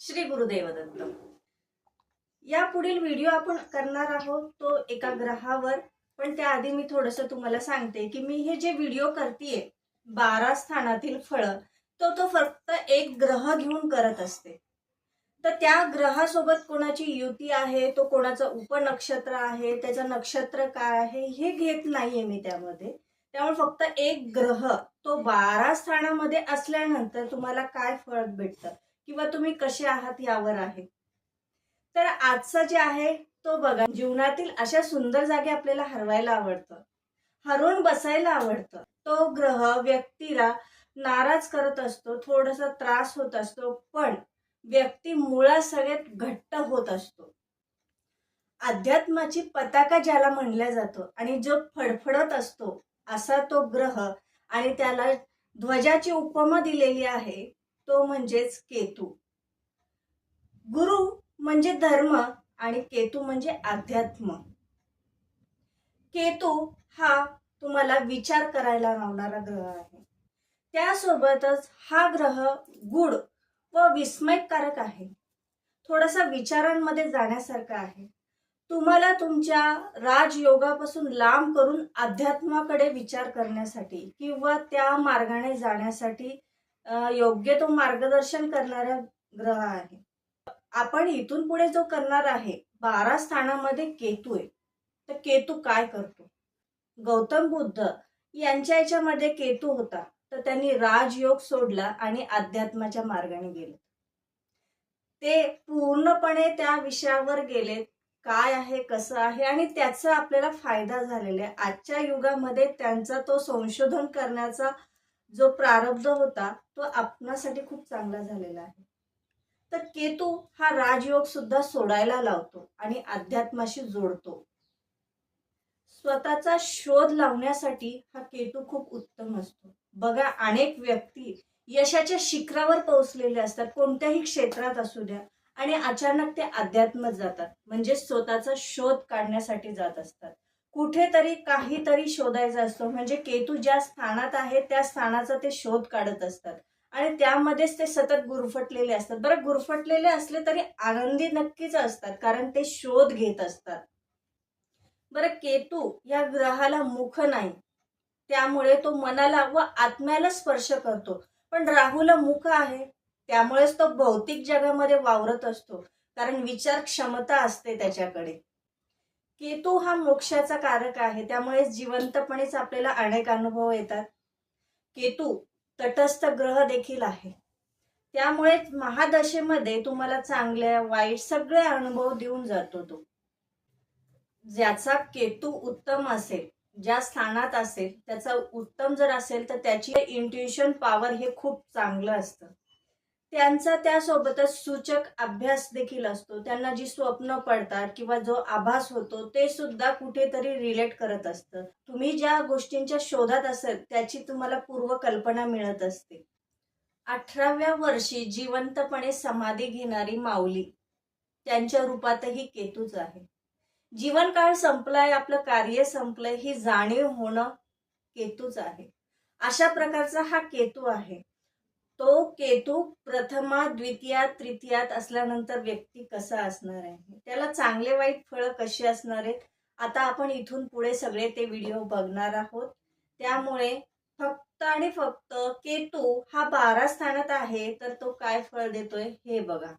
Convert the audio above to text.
श्री गुरुदेव दत्त या पुढील व्हिडिओ आपण करणार आहोत तो एका ग्रहावर पण त्याआधी मी थोडस तुम्हाला सांगते की मी हे जे व्हिडिओ करतेय बारा स्थानातील फळ तो तो फक्त एक ग्रह घेऊन करत असते. तर त्या ग्रहासोबत कोणाची युती आहे तो कोणाचं उपनक्षत्र आहे त्याचं नक्षत्र काय आहे हे घेत नाहीये मी त्यामध्ये. त्यामुळे फक्त एक ग्रह तो बारा स्थानामध्ये असल्यानंतर तुम्हाला काय फळ भेटतं? किंवा तुम्ही कसे आहात यावर आहे. तर आजचा जे आहे तो बघा जीवनातील अशा सुंदर जागे आपल्याला हरवायला आवडतं. हरवून बसायला आवडतं. तो ग्रह व्यक्तीला नाराज करत असतो थोडासा त्रास होत असतो पण व्यक्ती मुळात सगळ्यात घट्ट होत असतो. अध्यात्माची पताका ज्याला म्हणल्या जातो आणि जो फडफडत असतो असा तो ग्रह आणि त्याला ध्वजाची उपमा दिलेली आहे. तो म्हणजेच केतू. गुरु म्हणजे धर्म आणि केतू म्हणजे अध्यात्म. केतू हा तुम्हाला विचार करायला लावणारा ग्रह आहे. त्यासोबतच हा ग्रह गुड व विस्मयकारक आहे. थोडासा विचारांमध्ये जाण्यासारखा आहे. तुम्हाला तुमच्या राजयोगापासून लांब करून अध्यात्माकडे विचार करण्यासाठी किंवा त्या मार्गाने जाण्यासाठी योग्य तो मार्गदर्शन करणारा ग्रह आहे. आपण इथून पुढे जो करणार आहे बारा स्थानामध्ये केतू आहे. तर केतू काय करतो? गौतम बुद्ध यांच्या याच्यामध्ये केतू होता. तर त्यांनी राजयोग सोडला आणि अध्यात्माच्या मार्गाने गेले. ते पूर्णपणे त्या विषयावर गेले. काय आहे कसं आहे आणि त्याचा आपल्याला फायदा झालेला आहे. आजच्या युगामध्ये त्यांचा तो संशोधन करण्याचा जो प्रारब्ध होता तो आपणासाठी खूप चांगला झालेला आहे. तर केतू हा राजयोग सुद्धा सोडायला लावतो आणि अध्यात्माशी जोडतो. स्वतःचा शोध लावण्यासाठी हा केतू खूप उत्तम असतो. बघा अनेक व्यक्ती यशाच्या शिखरावर पोहोचलेले असतात. कोणत्याही क्षेत्रात असू द्या. आणि अचानक ते अध्यात्मात जातात. म्हणजे स्वतःचा शोध काढण्यासाठी जात असतात. कुठेतरी काहीतरी शोधायचा असतो. म्हणजे केतू ज्या स्थानात आहे त्या स्थानाचा ते शोध काढत असतात. आणि त्यामध्येच ते सतत गुरफटलेले असतात. बरं गुरफटलेले असले तरी आनंदी नक्कीच असतात कारण ते शोध घेत असतात. बरं केतू या ग्रहाला मुख नाही. त्यामुळे तो मनाला व आत्म्याला स्पर्श करतो. पण राहूला मुख आहे. त्यामुळेच तो भौतिक जगामध्ये वावरत असतो. कारण विचार क्षमता असते त्याच्याकडे. केतू हा मोक्षाचा कारक आहे. त्यामुळे जिवंतपणेच आपल्याला अनेक अनुभव येतात. केतू तटस्थ ग्रह देखील आहे. त्यामुळे महादशेमध्ये तुम्हाला चांगल्या वाईट सगळे अनुभव देऊन जातो तो. ज्याचा केतू उत्तम असेल ज्या स्थानात असेल त्याचा उत्तम जर असेल तर त्याची इंट्युशन पॉवर हे खूप चांगलं असतं. त्यांचा त्यासोबतच सूचक अभ्यास देखील असतो. त्यांना जी स्वप्न पडतात किंवा जो आभास होतो ते सुद्धा कुठेतरी रिलेट करत असतं. तुम्ही ज्या गोष्टींच्या शोधात असत त्याची तुम्हाला पूर्व कल्पना मिळत असते. अठराव्या वर्षी जिवंतपणे समाधी घेणारी माऊली त्यांच्या रूपातही केतूच आहे. जीवनकाळ संपलाय आपलं कार्य संपलंय ही जाणीव होणं केतूच आहे. अशा प्रकारचा हा केतू आहे. तो केतू प्रथमा द्वितीयात तृतीयात असल्यानंतर व्यक्ती कसा असणार आहे? त्याला चांगले वाईट फळं कशी असणार आहेत? आता आपण इथून पुढे सगळे ते व्हिडिओ बघणार आहोत. त्यामुळे फक्त आणि फक्त केतू हा बारा स्थानात आहे तर तो काय फळ देतोय हे बघा.